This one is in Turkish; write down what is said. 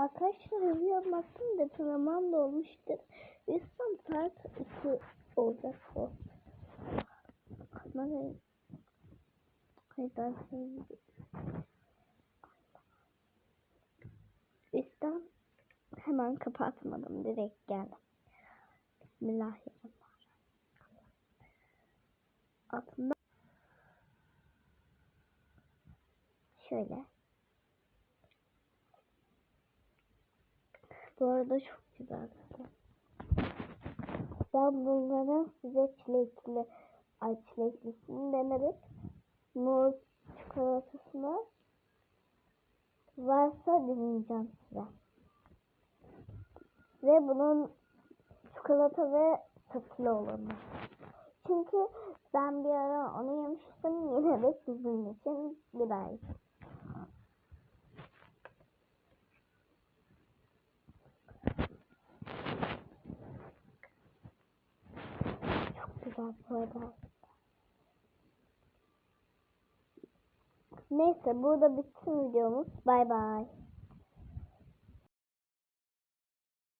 Arkadaşlar review yapmaktan da tamam da olmuştur. Üstten part 2 olacak o. Kamerayı sevmiyorum. Üstten hemen kapatmadım. Direkt geldim. Bismillahirrahmanirrahim. Altında şöyle. Bu arada çok güzel. Ben bunların size çilekli, ay çileklisini denerim. Muz çikolatasını varsa deneyeceğim size. Ve bunun çikolata ve saklı olanı. Çünkü ben bir ara onu yemiştim. Yine de sizin için bir daha arada. Neyse burada bitsin videomuz. Bay bay.